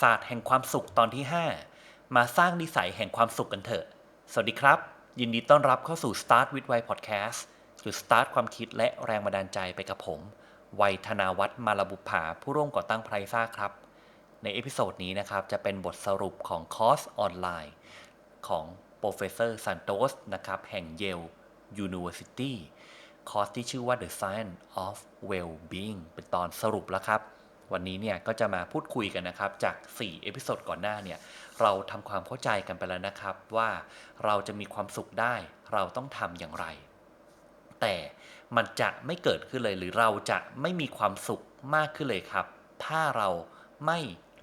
ศาสตร์แห่งความสุขตอนที่ 5 มาสร้างนิสัยแห่งความสุขกันเถอะ สวัสดีครับ ยินดีต้อนรับเข้าสู่ Start with Why Podcast คือ Start ความคิดและแรงบันดาลใจไปกับผม วัยธนาวัฒน์มาลบุภาผู้ร่วมก่อตั้งไพรซ่าครับ ในเอพิโซดนี้นะครับ จะเป็นบทสรุปของคอร์สออนไลน์ ของ Professor Santos นะครับแห่ง Yale University คอร์สที่ชื่อว่า The Science of Well-being เป็นตอนสรุปแล้วครับ วันนี้เนี่ยก็จะมาพูดคุยกันนะครับจาก 4 เอพิโซดก่อนหน้าเนี่ยเราทำความเข้าใจกันไปแล้วนะครับว่าเราจะมีความสุขได้เราต้องทำอย่างไร แต่มันจะไม่เกิดขึ้นเลยหรือเราจะไม่มีความสุขมากขึ้นเลยครับ ถ้าเราไม่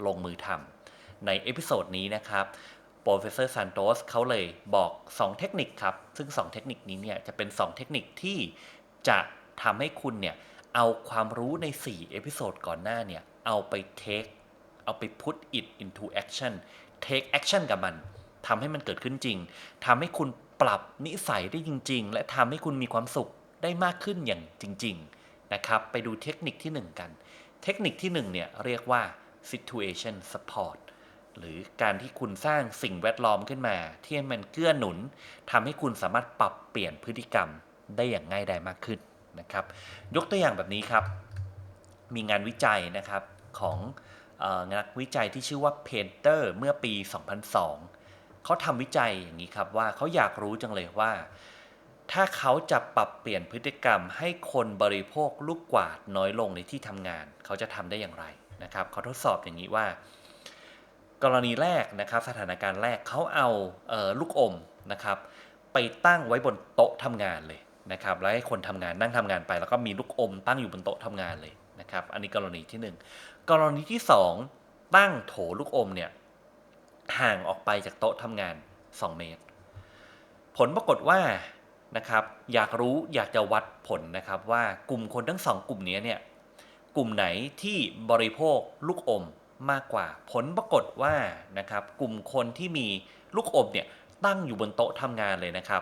ลงมือทำในเอพิโซดนี้นะครับ Professor Santos เขาเลยบอก 2 เทคนิคครับ ซึ่ง 2 เทคนิคนี้เนี่ยจะเป็น 2 เทคนิคที่จะทำให้คุณเนี่ย เอาความรู้ใน 4 เอพิโซดก่อนหน้าเนี่ย เอาไป take เอาไป put it into action take action กับมันทำให้มันเกิดขึ้นจริงทำให้คุณปรับนิสัยได้จริง ๆ และทำให้คุณมีความสุขได้มากขึ้นอย่างจริง ๆ นะครับ ไปดูเทคนิคที่ 1 กัน เทคนิคที่1เนี่ยเรียกว่า situation support หรือการที่คุณสร้างสิ่งแวดล้อมขึ้นมา ที่มันเกื้อหนุนทำให้คุณสามารถปรับเปลี่ยนพฤติกรรมได้อย่างง่ายดายมากขึ้น นะครับ ยกตัวอย่างแบบนี้ครับ มีงานวิจัยนะครับของอนักวิจัยที่ชื่อว่าเพนเตอร์เมื่อปี 2002 เขาทำวิจัยอย่างนี้ครับว่าเขาอยากรู้จังเลยว่า ถ้าเขาจะปรับเปลี่ยนพฤติกรรมให้คนบริโภคลูกกวาดน้อยลงในที่ทำงาน เขาจะทำได้อย่างไรนะครับเขาทดสอบอย่างนี้ว่า กรณีแรกนะครับสถานการณ์แรกเขาเอาเออลูกอมนะครับไปตั้งไว้บนโต๊ะทำงานเลย นะครับแล้วให้คนทำงานนั่งทำงานไป แล้วก็มีลูกอมตั้งอยู่บนโต๊ะทำงานเลยนะครับ อันนี้กรณีที่ 1 กรณีที่ 2 ตั้งโถลูกอมเนี่ยห่างออกไปจากโต๊ะทำงาน 2 เมตร ผลปรากฏว่านะครับ อยากรู้อยากจะวัดผลนะครับว่ากลุ่มคนทั้งสองกลุ่มนี้เนี่ยกลุ่มไหนที่บริโภคลูกอมมากกว่า ผลปรากฏว่านะครับ กลุ่มคนที่มีลูกอมเนี่ยตั้งอยู่บนโต๊ะทำงานเลยนะครับ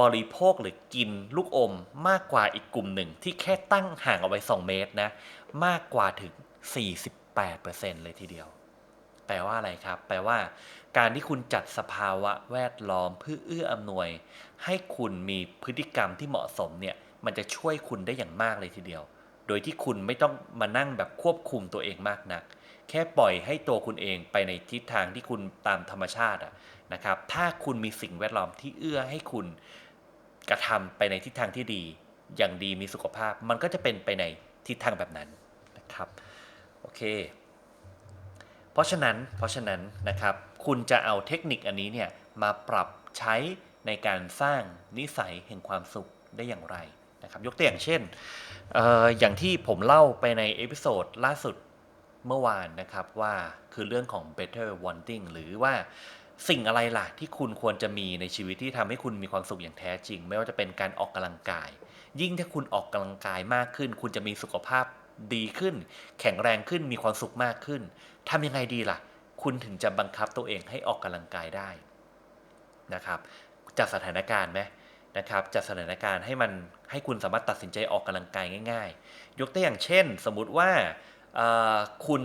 บริโภคหรือกินลูกอมมากกว่าอีกกลุ่มหนึ่งที่แค่ตั้งห่างเอาไว้ 2 เมตรนะ มากกว่าถึง 48%เลยทีเดียว แปลว่าอะไรครับ แปลว่า การที่คุณจัดสภาวะแวดล้อมเพื่อเอื้ออำนวย ให้คุณมีพฤติกรรมที่เหมาะสมเนี่ย มันจะช่วยคุณได้อย่างมากเลยทีเดียว โดยที่คุณไม่ต้องมานั่งแบบควบคุมตัวเองมากนัก แค่ปล่อยให้ตัวคุณเองไปในทิศทางที่คุณตามธรรมชาตินะครับ ถ้าคุณมีสิ่งแวดล้อมที่เอื้อให้คุณกระทำไปในทิศทางที่ดี อย่างดีมีสุขภาพ มันก็จะเป็นไปในทิศทางแบบนั้นนะครับ โอเค เพราะฉะนั้น เพราะฉะนั้นนะครับ คุณจะเอาเทคนิคอันนี้เนี่ยมาปรับใช้ในการสร้างนิสัยแห่งความสุขได้อย่างไรนะครับ ยกตัวอย่างเช่นอออย่างที่ผมเล่าไปในเอพิโซดล่าสุด เมื่อวานนะครับว่าคือเรื่องของ better wanting หรือว่าสิ่งอะไรล่ะที่คุณควรจะมีในชีวิตที่ทำให้คุณมีความสุขอย่างแท้จริง ไม่ว่าจะเป็นการออกกำลังกาย ยิ่งถ้าคุณออกกำลังกายมากขึ้น คุณจะมีสุขภาพดีขึ้น แข็งแรงขึ้นมีความสุขมากขึ้นทำยังไงดีล่ะ คุณถึงจะบังคับตัวเองให้ออกกำลังกายได้นะครับจากสถานการณ์ไหมนะครับจากสถานการณ์ให้มันให้คุณสามารถตัดสินใจออกกำลังกายง่าย ๆ ยกตัวอย่างเช่น สมมติว่า คุณ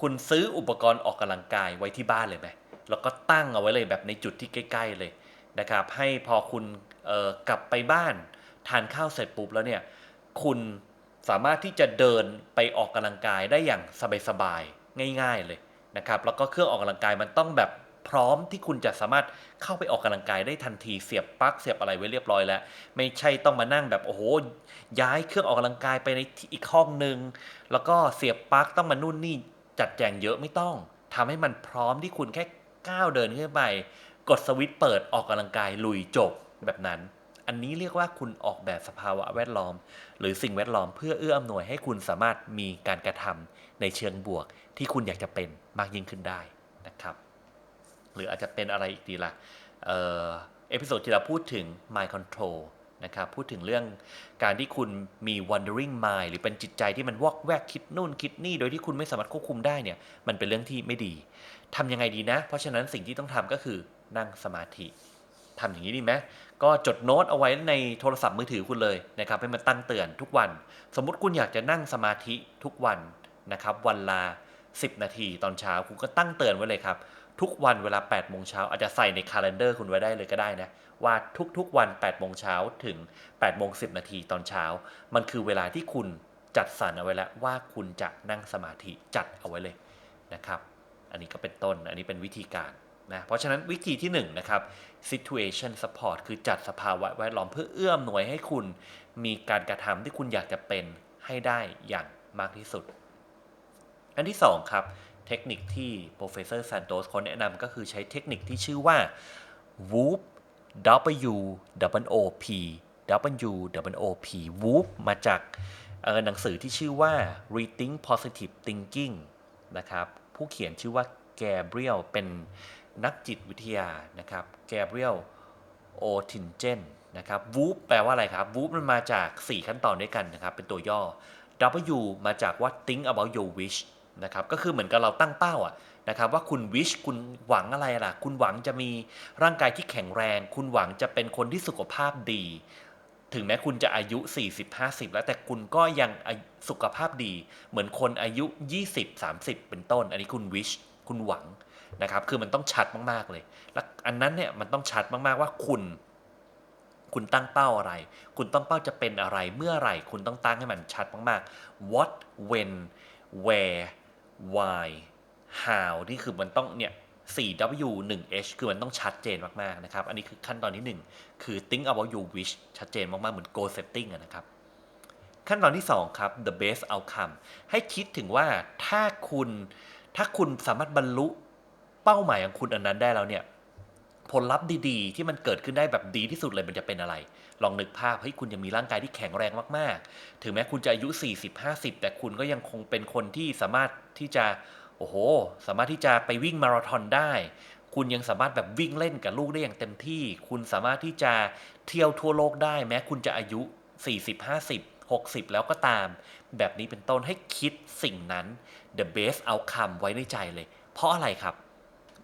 คุณซื้ออุปกรณ์ออกกำลังกายไว้ที่บ้านเลยไหมแล้วก็ตั้งเอาไว้เลยแบบในจุดที่ใกล้ ๆเลยนะครับ ให้พอคุณกลับไปบ้านทานข้าวเสร็จปุ๊บแล้วเนี่ย คุณสามารถที่จะเดินไปออกกำลังกายได้อย่างสบายๆง่าย ๆเลยนะครับ แล้วก็เครื่องออกกำลังกายมันต้องแบบ พร้อมที่คุณจะสามารถเข้าไปออกกำลังกายได้ทันทีเสียบปลั๊กเสียบอะไรไว้เรียบร้อยแล้ว ไม่ใช่ต้องมานั่งแบบโอ้โหย้ายเครื่องออกกำลังกายไปในอีกห้องหนึ่งแล้วก็เสียบปลั๊กต้องมานู่นนี่จัดแจงเยอะไม่ต้องทำให้มันพร้อมที่คุณแค่ก้าวเดินขึ้นไป กดสวิตช์เปิดออกกำลังกายลุยจบแบบนั้น อันนี้เรียกว่าคุณออกแบบสภาวะแวดล้อม หรือสิ่งแวดล้อมเพื่อเอื้ออำนวยให้คุณสามารถมีการกระทำในเชิงบวกที่คุณอยากจะเป็นมากยิ่งขึ้นได้นะครับ หรืออาจจะเป็นอะไรอีกดีละ่ะเอพิโซดที่เราพูดถึง mind control นะครับพูดถึงเรื่องการที่คุณมี wandering mind หรือเป็นจิตใจที่มันวอกแวกคิดนู่นคิดนี่ โดยที่คุณไม่สามารถควบคุมได้เนี่ยมันเป็นเรื่องที่ไม่ดีทำยังไงดีนะ เพราะฉะนั้นสิ่งที่ต้องทำก็คือนั่งสมาธิทำอย่างนี้ดีไหมก็จดโน้ตเอาไว้ในโทรศัพท์มือถือคุณเลยนะครับให้มันตั้งเตือนทุกวัน สมมุติคุณอยากจะนั่งสมาธิทุกวันนะครับวันละ 10 นาทีตอนเช้าคุณก็ตั้งเตือนไว้เลยครับ ทุกวันเวลา8โมงเช้าอาจจะใส่ในคาล endar คุณไว้ได้เลยก็ได้นะ ว่าทุกๆวัน8โมงเช้าถึง8โมง10 นาทีตอนเช้า มันคือเวลาที่คุณจัดสรรเอาไว้แล้วว่าคุณจะนั่งสมาธิจัดเอาไว้เลยนะครับ อันนี้ก็เป็นต้นอันนี้เป็นวิธีการนะเพราะฉะนั้นวิธีที่1นนะครับ situation support คือจัดสภาวะแวดล้อมเพื่อเอื้อมหน่วยให้คุณมีการกระทำที่คุณอยากจะเป็นให้ได้อย่างมากที่สุด อันที่ 2 ครับ เทคนิคที่ Professor Santos เขาแนะนำก็คือใช้เทคนิคที่ชื่อว่า WOOP W W O P W W O P WOOP มาจากหนังสือที่ชื่อว่า Rethink Positive Thinking นะครับ ผู้เขียนชื่อว่าแกเบรียลเป็นนักจิตวิทยานะครับแกเบรียลโอทินเจนนะครับวูฟแปลว่าอะไรครับวูฟมันมาจาก 4 ขั้นตอนด้วยกันนะครับ เป็นตัวย่อ W มาจากว่า think about your wish นะครับก็คือเหมือนกับเราตั้งเป้าอะนะครับว่าคุณ wish คุณหวังอะไรล่ะ คุณหวังจะมีร่างกายที่แข็งแรง คุณหวังจะเป็นคนที่สุขภาพดี ถึงแม้คุณจะอายุ 40-50 แล้วแต่คุณก็ยังสุขภาพดี เหมือนคนอายุ 20-30 เป็นต้น อันนี้คุณ wish คุณหวังนะครับคือมันต้องชัดมากๆเลย แล้วอันนั้นเนี่ยมันต้องชัดมากๆว่าคุณคุณตั้งเป้าอะไร คุณตั้งเป้าจะเป็นอะไร เมื่อไหร่ คุณต้องตั้งให้มันชัดมากๆ what when where why how นี่คือมันต้องเนี่ย 4W 1H คือมันต้องชัดเจนมากๆนะครับ อันนี้คือขั้นตอนที่ 1 คือ think about your wish ชัดเจนมากๆ เหมือน goal setting นะครับ ขั้นตอนที่ 2 ครับ the best outcome ให้คิดถึงว่าถ้าคุณถ้าคุณสามารถบรรลุเป้าหมายของคุณอันนั้นได้แล้วเนี่ย ผลลัพธ์ดีๆ ที่มันเกิดขึ้นได้แบบดีที่สุดเลยมันจะเป็นอะไร ลองนึกภาพเฮ้ยคุณยังมีร่างกายที่แข็งแรงมากๆ ถึงแม้คุณจะอายุ 40-50 แต่คุณก็ยังคงเป็นคนที่สามารถที่จะโอ้โห สามารถที่จะไปวิ่งมาราธอนได้ คุณยังสามารถแบบวิ่งเล่นกับลูกได้อย่างเต็มที่ คุณสามารถที่จะเที่ยวทั่วโลกได้ แม้คุณจะอายุ 40-50 60 แล้วก็ตาม แบบนี้เป็นต้นให้คิดสิ่งนั้น the best outcome ไว้ในใจเลย เพราะอะไรครับ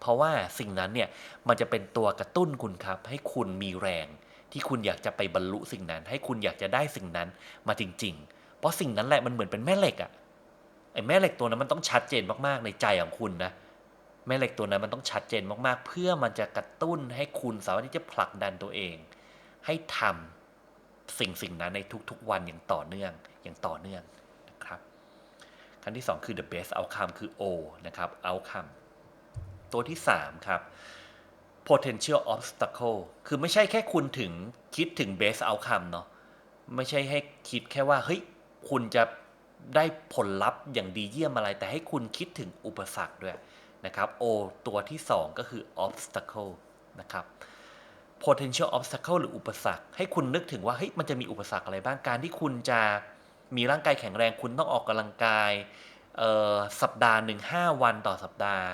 เพราะว่าสิ่งนั้นเนี่ยมันจะเป็นตัวกระตุ้นคุณครับ ให้คุณมีแรง ที่คุณอยากจะไปบรรลุสิ่งนั้น ให้คุณอยากจะได้สิ่งนั้นมาจริง ๆ เพราะสิ่งนั้นแหละมันเหมือนเป็นแม่เหล็กอะไอ้แม่เหล็กตัวนั้นมันต้องชัดเจนมากๆในใจของคุณนะแม่เหล็กตัวนั้นมันต้องชัดเจนมากๆ เพื่อมันจะกระตุ้นให้คุณสามารถที่จะผลักดันตัวเอง ให้ทำสิ่งสิ่งนั้นในทุกๆวันอย่างต่อเนื่องอย่างต่อเนื่องนะครับขั้นที่ 2 คือ the best outcome คือ O นะครับ outcome ตัวที่ 3 ครับ potential obstacle คือไม่ใช่แค่คุณถึงคิดถึง best outcome เนาะไม่ใช่ให้คิดแค่ว่า เฮ้ย คุณจะได้ผลลัพธ์อย่างดีเยี่ยมอะไร แต่ให้คุณคิดถึงอุปสรรคด้วยนะครับ O ตัวที่ 2 ก็คือ obstacle นะครับ potential obstacle หรืออุปสรรค ให้คุณนึกถึงว่า เฮ้ย มันจะมีอุปสรรคอะไรบ้าง การที่คุณจะมีร่างกายแข็งแรง คุณต้องออกกำลังกายสัปดาห์หนึ่งห้าวันต่อสัปดาห์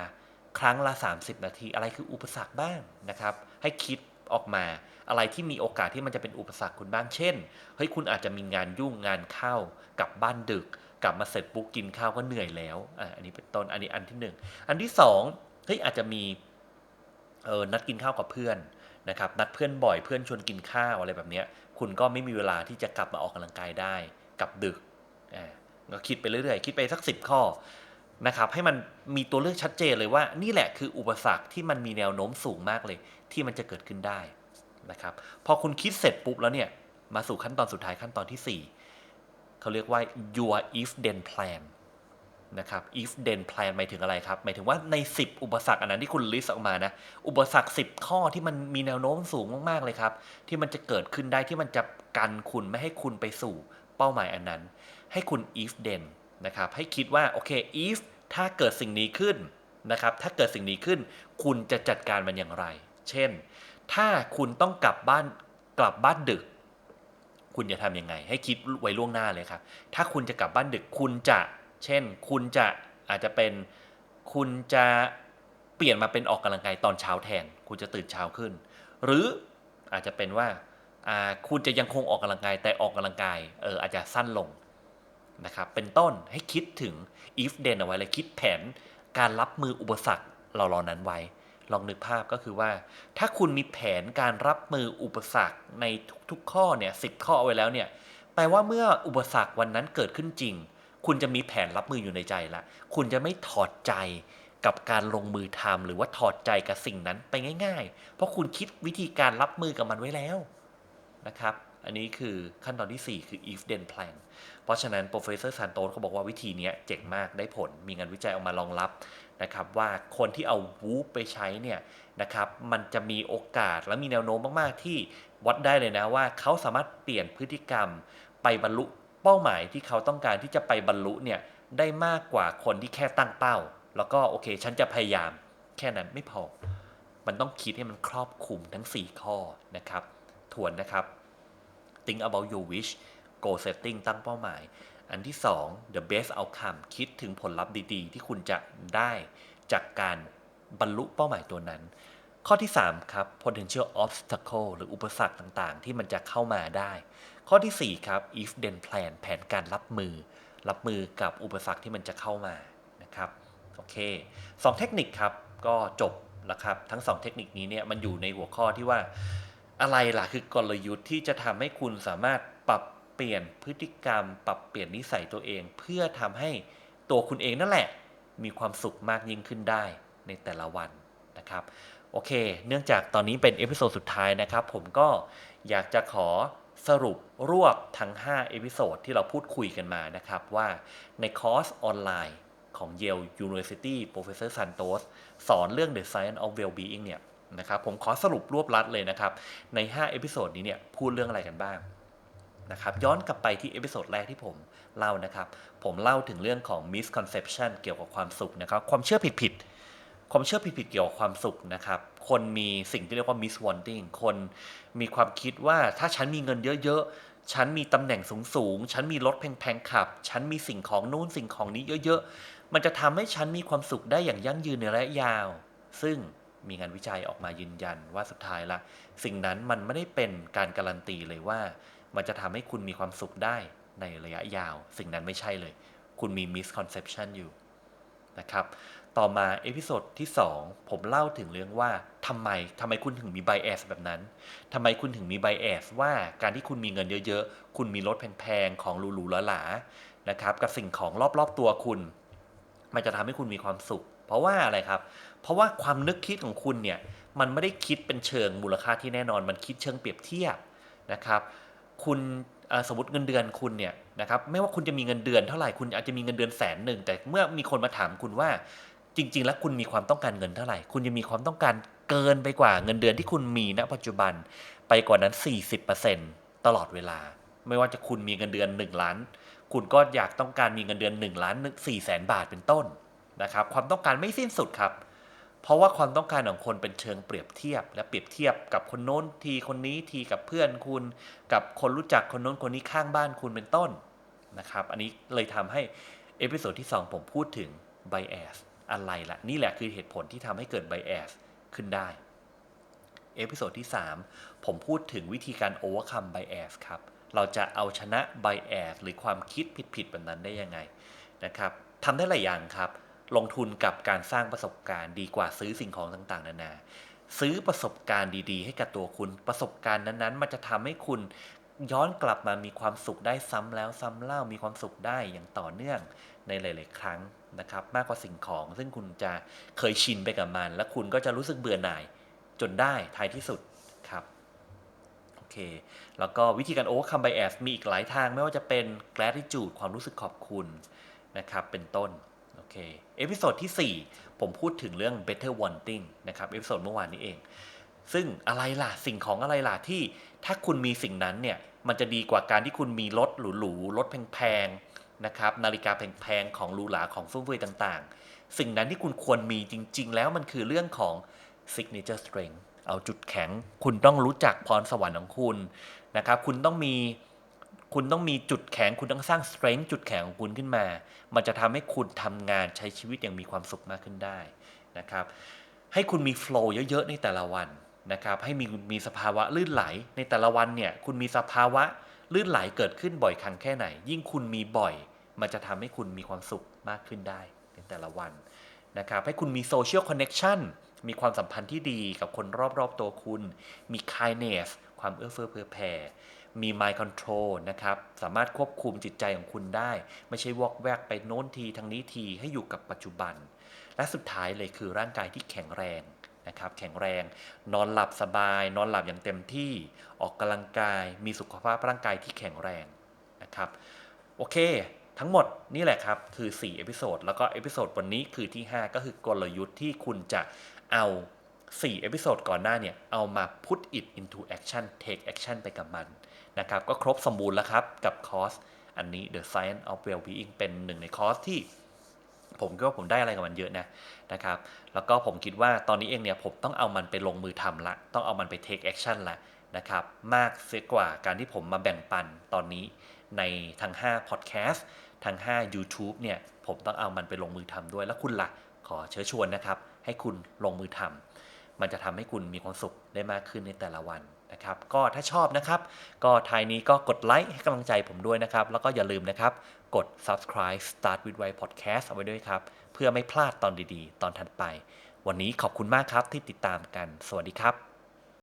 ครั้งละ 30 นาที อะไรคืออุปสรรคบ้างนะครับ ให้คิดออกมาอะไรที่มีโอกาสที่มันจะเป็นอุปสรรคคุณบ้างเช่นเฮ้ยคุณอาจจะมีงานยุ่งงานเข้ากลับบ้านดึก กลับมาเสร็จปุ๊บกินข้าวก็เหนื่อยแล้วอ่าอันนี้เป็นต้นอันนี้อันที่ 1 อันที่2เฮ้ยอาจจะมีเออนัดกินข้าวกับเพื่อนนะครับนัดเพื่อนบ่อยเพื่อนชวนกินข้าวอะไรแบบนี้คุณก็ไม่มีเวลาที่จะกลับมาออกกำลังกายได้กลับดึกอ่าก็คิดไปเรื่อยๆ คิดไปสักสิบข้อ นะครับให้มันมีตัวเลือกชัดเจนเลยว่านี่แหละคืออุปสรรคที่มันมีแนวโน้มสูงมากเลย ที่มันจะเกิดขึ้นได้นะครับพอคุณคิดเสร็จปุ๊บแล้วเนี่ยมาสู่ขั้นตอนสุดท้ายขั้นตอนที่ 4 เขาเรียกว่า your if then plan นะครับ if then plan หมายถึงอะไรครับ หมายถึงว่าใน 10 อุปสรรคอันนั้นที่คุณลิสต์ออกมานะ อุปสรรค 10 ข้อที่มันมีแนวโน้มสูงมาก ๆ เลยครับ ที่มันจะเกิดขึ้นได้ที่มันจะกันคุณไม่ให้คุณไปสู่เป้าหมายอันนั้น ให้คุณ if then นะครับให้คิดว่าโอเค if ถ้าเกิดสิ่งนี้ขึ้นนะครับถ้าเกิดสิ่งนี้ขึ้น คุณจะจัดการมันอย่างไร เช่น ถ้าคุณต้องกลับบ้านกลับบ้านดึก คุณจะทำยังไง ให้คิดไว้ล่วงหน้าเลยครับ ถ้าคุณจะกลับบ้านดึกคุณจะ เช่น คุณจะอาจจะเป็นคุณจะเปลี่ยนมาเป็นออกกำลังกายตอนเช้าแทน คุณจะตื่นเช้าขึ้น หรืออาจจะเป็นว่าคุณจะยังคงออกกำลังกายแต่ออกกำลังกายเอออาจจะสั้นลง นะครับเป็นต้นให้คิดถึง if then เอาไว้เลยคิดแผนการรับมืออุปสรรคเราเหล่านั้นไว้ ลองนึกภาพก็คือว่า ถ้าคุณมีแผนการรับมืออุปสรรคในทุกๆข้อเนี่ยสิข้อเอาไว้แล้วเนี่ยแปลว่าเมื่ออุปสรรควันนั้นเกิดขึ้นจริง คุณจะมีแผนรับมืออยู่ในใจละคุณจะไม่ถอดใจกับการลงมือทำหรือว่าถอดใจกับสิ่งนั้นไปง่าย ๆ เพราะคุณคิดวิธีการรับมือกับมันไว้แล้วนะครับ อันนี้คือขั้นตอนที่ 4 คือ if then plan เพราะฉะนั้น professor Santos เขาบอกว่าวิธีนี้เจ๋งมากได้ผล มีงานวิจัยออกมารองรับนะครับว่าคนที่เอาวูไปใช้เนี่ยนะครับมันจะมีโอกาสและมีแนวโน้มมาก ๆ ที่วัดได้เลยนะว่าเขาสามารถเปลี่ยนพฤติกรรมไปบรรลุเป้าหมายที่เขาต้องการที่จะไปบรรลุเนี่ยได้มากกว่าคนที่แค่ตั้งเป้า แล้วก็โอเค ฉันจะพยายามแค่นั้นไม่พอ มันต้องคิดให้มันครอบคลุมทั้ง 4 ข้อนะครับทวนนะครับ think about your wish goal setting ตั้งเป้าหมาย อันที่ 2 the best outcome คิดถึงผลลัพธ์ดีๆ ที่คุณจะได้จากการบรรลุเป้าหมายตัวนั้น ข้อที่ 3 ครับ potential obstacle หรืออุปสรรคต่างๆ ที่มันจะเข้ามาได้ ข้อที่ 4 ครับ if then plan แผนการรับมือ รับมือกับอุปสรรคที่มันจะเข้ามานะครับโอเคสองเทคนิคครับก็จบแล้วครับ ทั้ง 2 เทคนิคนี้เนี่ยมันอยู่ในหัวข้อที่ว่า อะไรล่ะคือกลยุทธ์ที่จะทำให้คุณสามารถปรับเปลี่ยนพฤติกรรม ปรับเปลี่ยนนิสัยตัวเอง เพื่อทำให้ตัวคุณเองนั่นแหละ มีความสุขมากยิ่งขึ้นได้ในแต่ละวันนะครับโอเค เนื่องจากตอนนี้เป็นเอพิโซดสุดท้ายนะครับ ผมก็อยากจะขอสรุปรวบทั้ง 5 เอพิโซดที่เราพูดคุยกันมานะครับ ว่าในคอร์สออนไลน์ของ Yale University Professor Santos สอนเรื่อง The Science of Well-being เนี่ย นะครับผมขอสรุปรวบลัดเลยนะครับ ใน 5 เอพิโซดนี้เนี่ยพูดเรื่องอะไรกันบ้างนะครับย้อนกลับไปที่เอพิโซดแรกที่ผมเล่านะครับ ผมเล่าถึงเรื่องของ misconception เกี่ยวกับความสุขนะครับ ความเชื่อผิดๆความเชื่อผิดๆเกี่ยวกับความสุขนะครับ คนมีสิ่งที่เรียกว่า miswanting คนมีความคิดว่าถ้าฉันมีเงินเยอะๆ ฉันมีตำแหน่งสูงๆ ฉันมีรถแพงๆขับ ฉันมีสิ่งของนู่นสิ่งของนี้เยอะๆ มันจะทำให้ฉันมีความสุขได้อย่างยั่งยืนในระยะยาว ซึ่ง มีงานวิจัยออกมายืนยันว่าสุดท้ายละสิ่งนั้นมันไม่ได้เป็นการการันตีเลยว่า มันจะทำให้คุณมีความสุขได้ในระยะยาว สิ่งนั้นไม่ใช่เลย คุณมี misconception อยู่นะครับต่อมาเอพิโซดที่ 2 ผมเล่าถึงเรื่องว่าทำไมทำไมคุณถึงมี bias แบบนั้นทำไมคุณถึงมี bias ว่าการที่คุณมีเงินเยอะๆ คุณมีรถแพงๆ ของหรูๆหราๆนะครับกับสิ่งของรอบๆตัวคุณ มันจะทำให้คุณมีความสุข เพราะว่าอะไรครับ เพราะว่าความนึกคิดของคุณเนี่ยมันไม่ได้คิดเป็นเชิงมูลค่าที่แน่นอน มันคิดเชิงเปรียบเทียบนะครับ คุณสมมติเงินเดือนคุณเนี่ยนะครับไม่ว่าคุณจะมีเงินเดือนเท่าไหร่คุณอาจจะมีเงินเดือนแสนหนึ่งแต่เมื่อมีคนมาถามคุณว่าจริง ๆ แล้วคุณมีความต้องการเงินเท่าไหร่ คุณจะมีความต้องการเกินไปกว่าเงินเดือนที่คุณมีณ ปัจจุบันไปกว่านั้น 40%ตลอดเวลา ไม่ว่าจะคุณมีเงินเดือน 1 ล้าน คุณก็อยากต้องการมีเงินเดือน 1 ล้าน4แสนบาทเป็นต้น นะครับความต้องการไม่สิ้นสุดครับ เพราะว่าความต้องการของคนเป็นเชิงเปรียบเทียบ และเปรียบเทียบกับคนโน้นทีคนนี้ทีกับเพื่อนคุณ กับคนรู้จักคนโน้นคนนี้ข้างบ้านคุณเป็นต้นนะครับอันนี้เลยทำให้เอพิโซดที่ 2 ผมพูดถึง bias อะไรละนี่แหละคือเหตุผลที่ทำให้เกิด bias ขึ้นได้เอพิโซดที่ 3 ผมพูดถึงวิธีการ overcome bias ครับ เราจะเอาชนะ bias หรือความคิดผิดๆแบบนั้นได้ยังไงนะครับทำได้หลายอย่างครับ ลงทุนกับการสร้างประสบการณ์ดีกว่าซื้อสิ่งของต่างๆ นานา ซื้อประสบการณ์ดีๆ ให้กับตัวคุณ ประสบการณ์นั้นๆ มันจะทำให้คุณย้อนกลับมามีความสุขได้ซ้ำแล้วซ้ำเล่ามีความสุขได้อย่างต่อเนื่องในหลาย ๆ ครั้งนะครับ มากกว่าสิ่งของ ซึ่งคุณจะเคยชินไปกับมัน และคุณก็จะรู้สึกเบื่อหน่ายจนได้ท้ายที่สุดครับโอเค แล้วก็วิธีการ overcome bias มีอีกหลายทางไม่ว่าจะเป็น gratitude ความรู้สึกขอบคุณนะครับเป็นต้น เคเอพิโซดที่ 4 ผมพูดถึงเรื่อง better wanting นะครับเอพิโซดเมื่อวานนี้เอง ซึ่งอะไรล่ะ สิ่งของอะไรล่ะที่ถ้าคุณมีสิ่งนั้นเนี่ย มันจะดีกว่าการที่คุณมีรถหรูๆรถแพงๆนะครับนาฬิกาแพงๆ ของหรูหราของฟุ่มเฟือยต่างๆ สิ่งนั้นที่คุณควรมีจริง ๆ แล้วมันคือเรื่องของ signature strength เอาจุดแข็ง คุณต้องรู้จักพรสวรรค์ของคุณนะครับ คุณต้องมี คุณต้องมีจุดแข็ง คุณต้องสร้าง strength จุดแข็งของคุณขึ้นมา มันจะทำให้คุณทำงานใช้ชีวิตอย่างมีความสุขมากขึ้นได้นะครับ ให้คุณมี flow เยอะๆในแต่ละวันนะครับ ให้มีมีสภาวะลื่นไหลในแต่ละวันเนี่ย คุณมีสภาวะลื่นไหลเกิดขึ้นบ่อยครั้งแค่ไหน ยิ่งคุณมีบ่อย มันจะทำให้คุณมีความสุขมากขึ้นได้ในแต่ละวันนะครับ ให้คุณมี social connection มีความสัมพันธ์ที่ดีกับคนรอบๆตัวคุณ มี kindness ความเอื้อเฟื้อเผื่อแผ่ มี mind control นะครับ สามารถควบคุมจิตใจของคุณได้ ไม่ใช่วอกแวกไปโน้นทีทางนี้ทีให้อยู่กับปัจจุบัน และสุดท้ายเลยคือร่างกายที่แข็งแรงนะครับ แข็งแรง นอนหลับสบาย นอนหลับอย่างเต็มที่ ออกกำลังกาย มีสุขภาพร่างกายที่แข็งแรงนะครับ โอเค ทั้งหมดนี่แหละครับ คือ 4 เอพิโซด แล้วก็เอพิโซดวันนี้คือที่ 5 ก็คือกลยุทธ์ที่คุณจะเอา4เอพิโซดก่อนหน้าเนี่ย เอามา put it into action take action ไปกับมัน นะครับก็ครบสมบูรณ์แล้วครับกับคอร์สอันนี้ The Science of Wellbeing เป็นหนึ่งในคอร์สที่ผมก็ว่าผมได้อะไรกับมันเยอะนะนะครับ แล้วก็ผมคิดว่าตอนนี้เองเนี่ยผมต้องเอามันไปลงมือทำละ ต้องเอามันไป take action ละนะครับ มากเสียกว่าการที่ผมมาแบ่งปันตอนนี้ในทั้ง5 podcast ทั้ง 5 YouTube เนี่ยผมต้องเอามันไปลงมือทำด้วย แล้วคุณละ่ะขอเชิญชวนนะครับ ให้คุณลงมือทำมันจะทำให้คุณมีความสุขได้มากขึ้นในแต่ละวัน นะครับก็ถ้าชอบนะครับ ก็ท้ายนี้ก็กดไลค์ให้กำลังใจผมด้วยนะครับ แล้วก็อย่าลืมนะครับ กด subscribe start with why podcast เอาไว้ด้วยครับ เพื่อไม่พลาดตอนดีๆ ตอนถัดไป วันนี้ขอบคุณมากครับที่ติดตามกัน สวัสดีครับ